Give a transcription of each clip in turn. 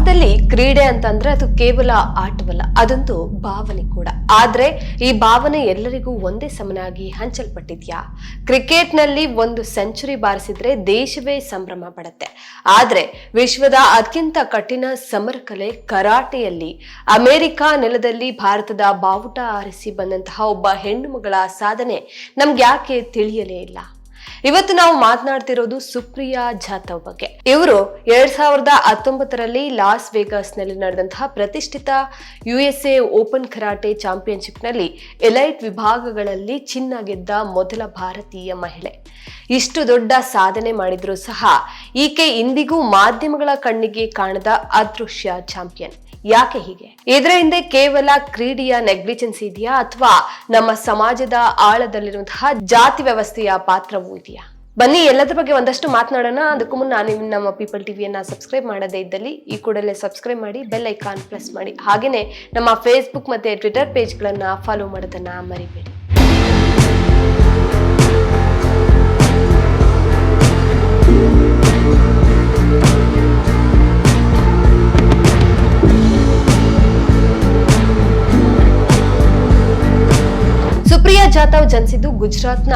ಭಾರತದಲ್ಲಿ ಕ್ರೀಡೆ ಅಂತಂದ್ರೆ ಅದು ಕೇವಲ ಆಟವಲ್ಲ ಅದೊಂದು ಭಾವನೆ ಕೂಡ. ಆದ್ರೆ ಈ ಭಾವನೆ ಎಲ್ಲರಿಗೂ ಒಂದೇ ಸಮನಾಗಿ ಹಂಚಲ್ಪಟ್ಟಿದ್ಯಾ? ಕ್ರಿಕೆಟ್ನಲ್ಲಿ ಒಂದು ಸೆಂಚುರಿ ಬಾರಿಸಿದ್ರೆ ದೇಶವೇ ಸಂಭ್ರಮ ಪಡುತ್ತೆ. ಆದ್ರೆ ವಿಶ್ವದ ಅತ್ಯಂತ ಕಠಿಣ ಸಮರ ಕಲೆ ಕರಾಟೆಯಲ್ಲಿ ಅಮೆರಿಕ ನೆಲದಲ್ಲಿ ಭಾರತದ ಬಾವುಟ ಆರಿಸಿ ಬಂದಂತಹ ಒಬ್ಬ ಹೆಣ್ಣು ಮಗಳ ಸಾಧನೆ ನಮ್ಗೆ ಯಾಕೆ ತಿಳಿಯಲೇ ಇಲ್ಲ? ಇವತ್ತು ನಾವು ಮಾತನಾಡ್ತಿರೋದು ಸುಪ್ರಿಯಾ ಜಾಧವ್ ಬಗ್ಗೆ. ಇವರು ಎರಡ್ ಸಾವಿರದ ಹತ್ತೊಂಬತ್ತರಲ್ಲಿ ಲಾಸ್ ವೇಗಾಸ್ನಲ್ಲಿ ನಡೆದಂತಹ ಪ್ರತಿಷ್ಠಿತ U S A open karate ಚಾಂಪಿಯನ್ಶಿಪ್ನಲ್ಲಿ ಎಲೈಟ್ ವಿಭಾಗಗಳಲ್ಲಿ ಚಿನ್ನ ಗೆದ್ದ ಮೊದಲ ಭಾರತೀಯ ಮಹಿಳೆ. ಇಷ್ಟು ದೊಡ್ಡ ಸಾಧನೆ ಮಾಡಿದ್ರು ಸಹ ಈಕೆ ಇಂದಿಗೂ ಮಾಧ್ಯಮಗಳ ಕಣ್ಣಿಗೆ ಕಾಣದ ಅದೃಶ್ಯ ಚಾಂಪಿಯನ್. ಯಾಕೆ ಹೀಗೆ? ಇದರ ಹಿಂದೆ ಕೇವಲ ಕ್ರೀಡೆಯ ನೆಗ್ಲಿಜೆನ್ಸ್ ಇದೆಯಾ ಅಥವಾ ನಮ್ಮ ಸಮಾಜದ ಆಳದಲ್ಲಿರುವಂತಹ ಜಾತಿ ವ್ಯವಸ್ಥೆಯ ಪಾತ್ರವೂ ಇದೆಯಾ ಬನ್ನಿ, ಎಲ್ಲದ್ರ ಬಗ್ಗೆ ಒಂದಷ್ಟು ಮಾತನಾಡೋಣ. ಅದಕ್ಕೂ ಮುನ್ನ ನೀವು ನಮ್ಮ ಪೀಪಲ್ ಟಿವಿಯನ್ನ ಸಬ್ಸ್ಕ್ರೈಬ್ ಮಾಡದೇ ಇದ್ದಲ್ಲಿ ಈ ಕೂಡಲೇ ಸಬ್ಸ್ಕ್ರೈಬ್ ಮಾಡಿ ಬೆಲ್ ಐಕಾನ್ ಪ್ರೆಸ್ ಮಾಡಿ. ಹಾಗೆಯೇ ನಮ್ಮ ಫೇಸ್ಬುಕ್ ಮತ್ತು ಟ್ವಿಟರ್ ಪೇಜ್ಗಳನ್ನು ಫಾಲೋ ಮಾಡೋದನ್ನ ಮರಿಬೇಡಿ. ಜಾಧವ್ ಜನಿಸಿದ್ದು ಗುಜರಾತ್ನ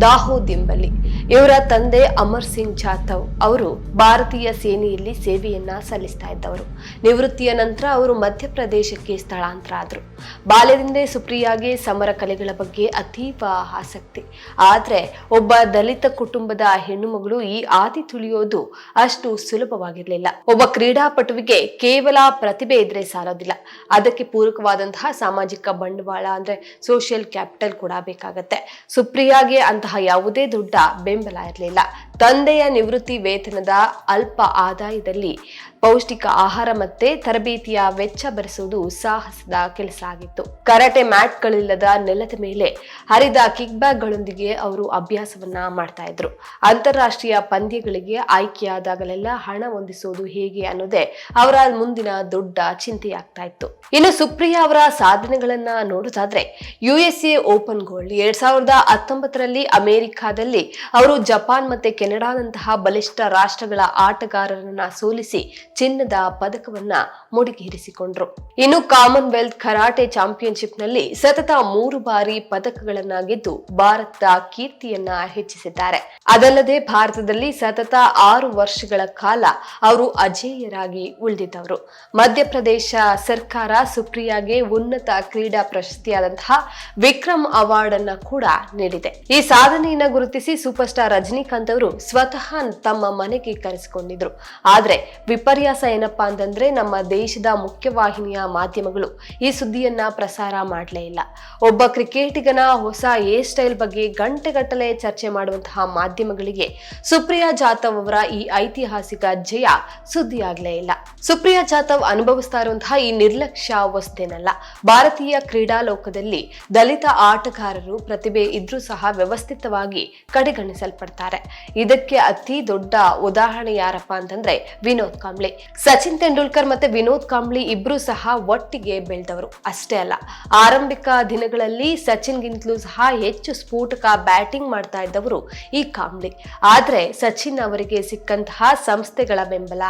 ದಾಹೋದ್ ಎಂಬಲ್ಲಿ. ಇವರ ತಂದೆ ಅಮರ್ ಸಿಂಗ್ ಜಾಧವ್ ಅವರು ಭಾರತೀಯ ಸೇನೆಯಲ್ಲಿ ಸೇವೆಯನ್ನ ಸಲ್ಲಿಸ್ತಾ ಇದ್ದವರು. ನಿವೃತ್ತಿಯ ನಂತರ ಅವರು ಮಧ್ಯಪ್ರದೇಶಕ್ಕೆ ಸ್ಥಳಾಂತರ ಆದರು. ಬಾಲ್ಯದಿಂದ ಸುಪ್ರಿಯಾಗೆ ಸಮರ ಕಲೆಗಳ ಬಗ್ಗೆ ಅತೀವ ಆಸಕ್ತಿ. ಆದರೆ ಒಬ್ಬ ದಲಿತ ಕುಟುಂಬದ ಹೆಣ್ಣುಮಗಳು ಈ ಆದಿ ತುಳಿಯೋದು ಅಷ್ಟು ಸುಲಭವಾಗಿರಲಿಲ್ಲ. ಒಬ್ಬ ಕ್ರೀಡಾಪಟುವಿಗೆ ಕೇವಲ ಪ್ರತಿಭೆ ಇದ್ರೆ ಸಾಲೋದಿಲ್ಲ. ಅದಕ್ಕೆ ಪೂರಕವಾದಂತಹ ಸಾಮಾಜಿಕ ಬಂಡವಾಳ ಅಂದ್ರೆ ಸೋಷಿಯಲ್ ಕ್ಯಾಪಿಟಲ್ ಕೂಡ ಬೇಕಾಗತ್ತೆ. ಸುಪ್ರಿಯಾಗೆ ಅಂತಹ ಯಾವುದೇ ದೊಡ್ಡ ಬೆಂಬಲ ಇರಲಿಲ್ಲ ತಂದೆಯ ನಿವೃತ್ತಿ ವೇತನದ ಅಲ್ಪ ಆದಾಯದಲ್ಲಿ ಪೌಷ್ಟಿಕ ಆಹಾರ ಮತ್ತೆ ತರಬೇತಿಯ ವೆಚ್ಚ ಭರಿಸುವುದು ಸಾಹಸದ ಕೆಲಸ ಆಗಿತ್ತು. ಕರಾಟೆ ಮ್ಯಾಟ್ಗಳಿಲ್ಲದ ನೆಲದ ಮೇಲೆ ಹರಿದ ಕಿಕ್ ಬ್ಯಾಗ್ಗಳೊಂದಿಗೆ ಅವರು ಅಭ್ಯಾಸವನ್ನ ಮಾಡ್ತಾ ಇದ್ರು. ಅಂತಾರಾಷ್ಟ್ರೀಯ ಪಂದ್ಯಗಳಿಗೆ ಆಯ್ಕೆಯಾದಾಗಲೆಲ್ಲ ಹಣ ಹೊಂದಿಸೋದು ಹೇಗೆ ಅನ್ನೋದೇ ಅವರ ಮುಂದಿನ ದೊಡ್ಡ ಚಿಂತೆಯಾಗ್ತಾ ಇತ್ತು. ಇನ್ನು ಸುಪ್ರಿಯಾ ಅವರ ಸಾಧನೆಗಳನ್ನ ನೋಡೋದಾದ್ರೆ U S A open gold ಎರಡ್ ಸಾವಿರದ ಹತ್ತೊಂಬತ್ತರಲ್ಲಿ ಅಮೆರಿಕಾದಲ್ಲಿ ಅವರು ಜಪಾನ್ ಮತ್ತೆ ಕೆನಡಾದಂತಹ ಬಲಿಷ್ಠ ರಾಷ್ಟ್ರಗಳ ಆಟಗಾರರನ್ನ ಸೋಲಿಸಿ ಚಿನ್ನದ ಪದಕವನ್ನ ಮುಡಿಗೇರಿಸಿಕೊಂಡ್ರು. ಇನ್ನು ಕಾಮನ್ವೆಲ್ತ್ ಕರಾಟೆ ಚಾಂಪಿಯನ್ಶಿಪ್ನಲ್ಲಿ ಸತತ ಮೂರು ಬಾರಿ ಪದಕಗಳನ್ನ ಗೆದ್ದು ಭಾರತದ ಕೀರ್ತಿಯನ್ನ ಹೆಚ್ಚಿಸಿದ್ದಾರೆ. ಅದಲ್ಲದೆ ಭಾರತದಲ್ಲಿ ಸತತ ಆರು ವರ್ಷಗಳ ಕಾಲ ಅವರು ಅಜೇಯರಾಗಿ ಉಳಿದಿದ್ದವರು. ಮಧ್ಯಪ್ರದೇಶ ಸರ್ಕಾರ ಸುಪ್ರಿಯಾಗೆ ಉನ್ನತ ಕ್ರೀಡಾ ಪ್ರಶಸ್ತಿಯಾದಂತಹ ವಿಕ್ರಮ್ ಅವಾರ್ಡ್ ಅನ್ನ ಕೂಡ ನೀಡಿದೆ. ಈ ಸಾಧನೆಯನ್ನ ಗುರುತಿಸಿ ಸೂಪರ್ ಸ್ಟಾರ್ ರಜನಿಕಾಂತ್ ಅವರು ಸ್ವತಃ ತಮ್ಮ ಮನೆಗೆ ಕರೆಸಿಕೊಂಡಿದ್ರು. ಆದ್ರೆ ವಿಪರ್ಯಾಸ ಏನಪ್ಪಾ ಅಂತಂದ್ರೆ ನಮ್ಮ ದೇಶದ ಮುಖ್ಯವಾಹಿನಿಯ ಮಾಧ್ಯಮಗಳು ಈ ಸುದ್ದಿಯನ್ನ ಪ್ರಸಾರ ಮಾಡಲೇ ಇಲ್ಲ. ಒಬ್ಬ ಕ್ರಿಕೆಟಿಗನ ಹೊಸ ಹೇರ್ ಸ್ಟೈಲ್ ಬಗ್ಗೆ ಗಂಟೆಗಟ್ಟಲೆ ಚರ್ಚೆ ಮಾಡುವಂತಹ ಮಾಧ್ಯಮಗಳಿಗೆ ಸುಪ್ರಿಯಾ ಜಾಧವ್ ಅವರ ಈ ಐತಿಹಾಸಿಕ ಜಯ ಸುದ್ದಿಯಾಗಲೇ ಇಲ್ಲ. ಸುಪ್ರಿಯಾ ಜಾಧವ್ ಅನುಭವಿಸ್ತಾ ಇರುವಂತಹ ಈ ನಿರ್ಲಕ್ಷ್ಯ ವಸ್ತೇನಲ್ಲ ಭಾರತೀಯ ಕ್ರೀಡಾ ಲೋಕದಲ್ಲಿ ದಲಿತ ಆಟಗಾರರು ಪ್ರತಿಭೆ ಇದ್ರೂ ಸಹ ವ್ಯವಸ್ಥಿತವಾಗಿ ಕಡೆಗಣಿಸಲ್ಪಡ್ತಾರೆ. ಇದಕ್ಕೆ ಅತಿ ದೊಡ್ಡ ಉದಾಹರಣೆ ಯಾರಪ್ಪ ಅಂತಂದ್ರೆ ವಿನೋದ್ ಕಾಂಬ್ಳಿ. ಸಚಿನ್ ತೆಂಡೂಲ್ಕರ್ ಮತ್ತೆ ವಿನೋದ್ ಕಾಂಬ್ಳಿ ಇಬ್ರು ಸಹ ಒಟ್ಟಿಗೆ ಬೆಳೆದವರು. ಅಷ್ಟೇ ಅಲ್ಲ, ಆರಂಭಿಕ ದಿನಗಳಲ್ಲಿ ಸಚಿನ್ಗಿಂತಲೂ ಸಹ ಹೆಚ್ಚು ಸ್ಫೋಟಕ ಬ್ಯಾಟಿಂಗ್ ಮಾಡ್ತಾ ಇದ್ದವರು ಈ ಕಾಂಬ್ಳಿ. ಆದ್ರೆ ಸಚಿನ್ ಅವರಿಗೆ ಸಿಕ್ಕಂತಹ ಸಂಸ್ಥೆಗಳ ಬೆಂಬಲ,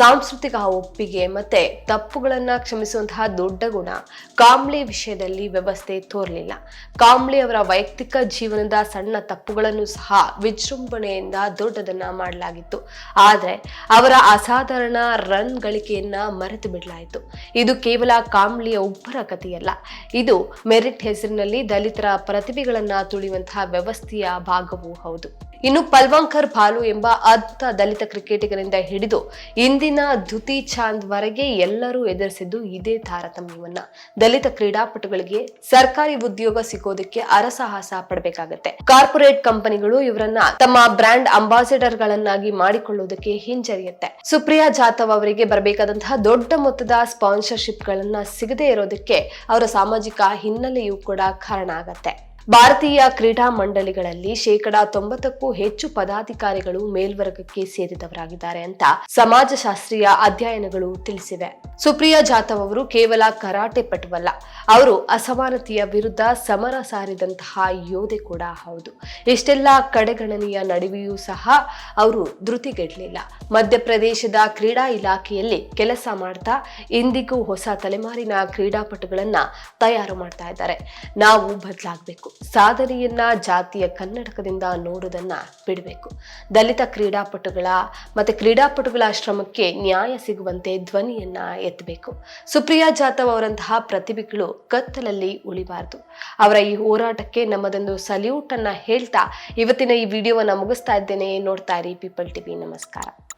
ಸಾಂಸ್ಕೃತಿಕ ಒಪ್ಪಿಗೆ ಮತ್ತೆ ತಪ್ಪುಗಳನ್ನ ಕ್ಷಮಿಸುವಂತಹ ದೊಡ್ಡ ಗುಣ ಕಾಂಬ್ಳಿ ವಿಷಯದಲ್ಲಿ ವ್ಯವಸ್ಥೆ ತೋರಲಿಲ್ಲ. ಕಾಂಬ್ಳಿ ಅವರ ವೈಯಕ್ತಿಕ ಜೀವನದ ಸಣ್ಣ ತಪ್ಪುಗಳನ್ನು ಸಹ ವಿಜೃಂಭಣೆಯಿಂದ ದೊಡ್ಡದನ್ನ ಮಾಡಲಾಗಿತ್ತು. ಆದ್ರೆ ಅವರ ಅಸಾಧಾರಣ ರನ್ ಗಳಿಕೆಯನ್ನ ಮರೆತು ಬಿಡಲಾಯಿತು. ಇದು ಕೇವಲ ಕಾಂಬ್ಳಿಯ ಒಬ್ಬರ ಕಥೆಯಲ್ಲ. ಇದು ಮೆರಿಟ್ ಹೆಸರಿನಲ್ಲಿ ದಲಿತರ ಪ್ರತಿಭೆಗಳನ್ನ ತುಳಿಯುವಂತಹ ವ್ಯವಸ್ಥೆಯ ಭಾಗವೂ ಹೌದು. ಇನ್ನು ಪಲ್ವಂಕರ್ ಭಾಲು ಎಂಬ ಅದ್ಭುತ ದಲಿತ ಕ್ರಿಕೆಟಿಗರಿಂದ ಹಿಡಿದು ಇಂದಿನ ಧುತಿ ಚಾಂದ್ ವರೆಗೆ ಎಲ್ಲರೂ ಎದುರಿಸಿದ್ದು ಇದೇ ತಾರತಮ್ಯವನ್ನ. ದಲಿತ ಕ್ರೀಡಾಪಟುಗಳಿಗೆ ಸರ್ಕಾರಿ ಉದ್ಯೋಗ ಸಿಗೋದಕ್ಕೆ ಅರಸಾಹಸ ಪಡಬೇಕಾಗತ್ತೆ. ಕಾರ್ಪೊರೇಟ್ ಕಂಪನಿಗಳು ಇವರನ್ನ ತಮ್ಮ ಬ್ರ್ಯಾಂಡ್ ಅಂಬಾಸಿಡರ್ ಗಳನ್ನಾಗಿ ಮಾಡಿಕೊಳ್ಳುವುದಕ್ಕೆ ಹಿಂಜರಿಯುತ್ತೆ. ಸುಪ್ರಿಯಾ ಜಾಧವ್ ಅವರಿಗೆ ಬರಬೇಕಾದಂತಹ ದೊಡ್ಡ ಮೊತ್ತದ ಸ್ಪಾನ್ಸರ್ಶಿಪ್ ಗಳನ್ನ ಸಿಗದೇ ಇರೋದಕ್ಕೆ ಅವರ ಸಾಮಾಜಿಕ ಹಿನ್ನೆಲೆಯೂ ಕೂಡ ಕಾರಣ ಆಗತ್ತೆ. ಭಾರತೀಯ ಕ್ರೀಡಾ ಮಂಡಳಿಗಳಲ್ಲಿ ಶೇಕಡಾ ತೊಂಬತ್ತಕ್ಕೂ ಹೆಚ್ಚು ಪದಾಧಿಕಾರಿಗಳು ಮೇಲ್ವರ್ಗಕ್ಕೆ ಸೇರಿದವರಾಗಿದ್ದಾರೆ ಅಂತ ಸಮಾಜಶಾಸ್ತ್ರೀಯ ಅಧ್ಯಯನಗಳು ತಿಳಿಸಿವೆ. ಸುಪ್ರಿಯಾ ಜಾಧವ್ ಅವರು ಕೇವಲ ಕರಾಟೆ ಪಟುವಲ್ಲ, ಅವರು ಅಸಮಾನತೆಯ ವಿರುದ್ಧ ಸಮರ ಸಾರಿದಂತಹ ಯೋಧೆ ಕೂಡ ಹೌದು. ಇಷ್ಟೆಲ್ಲ ಕಡೆಗಣನೆಯ ನಡುವೆಯೂ ಸಹ ಅವರು ಧೃತಿಗೆಡಲಿಲ್ಲ. ಮಧ್ಯಪ್ರದೇಶದ ಕ್ರೀಡಾ ಇಲಾಖೆಯಲ್ಲಿ ಕೆಲಸ ಮಾಡ್ತಾ ಇಂದಿಗೂ ಹೊಸ ತಲೆಮಾರಿನ ಕ್ರೀಡಾಪಟುಗಳನ್ನ ತಯಾರು ಮಾಡ್ತಾ ಇದ್ದಾರೆ. ನಾವು ಬದಲಾಗಬೇಕು. ಸಾಧನೆಯನ್ನ ಜಾತಿಯ ಕನ್ನಡಕದಿಂದ ನೋಡೋದನ್ನ ಬಿಡಬೇಕು. ದಲಿತ ಕ್ರೀಡಾಪಟುಗಳ ಮತ್ತೆ ಕ್ರೀಡಾಪಟುಗಳ ಶ್ರಮಕ್ಕೆ ನ್ಯಾಯ ಸಿಗುವಂತೆ ಧ್ವನಿಯನ್ನ ಎತ್ತಬೇಕು. ಸುಪ್ರಿಯಾ ಜಾಧವ್ ಅವರಂತಹ ಪ್ರತಿಭೆಗಳು ಕತ್ತಲಲ್ಲಿ ಉಳಿಬಾರದು. ಅವರ ಈ ಹೋರಾಟಕ್ಕೆ ನಮ್ಮದೊಂದು ಸಲ್ಯೂಟ್ ಅನ್ನ ಹೇಳ್ತಾ ಇವತ್ತಿನ ಈ ವಿಡಿಯೋವನ್ನ ಮುಗಿಸ್ತಾ ಇದ್ದೇನೆ. ನೋಡ್ತಾ ಇರಿ ಪೀಪಲ್ ಟಿವಿ ನಮಸ್ಕಾರ.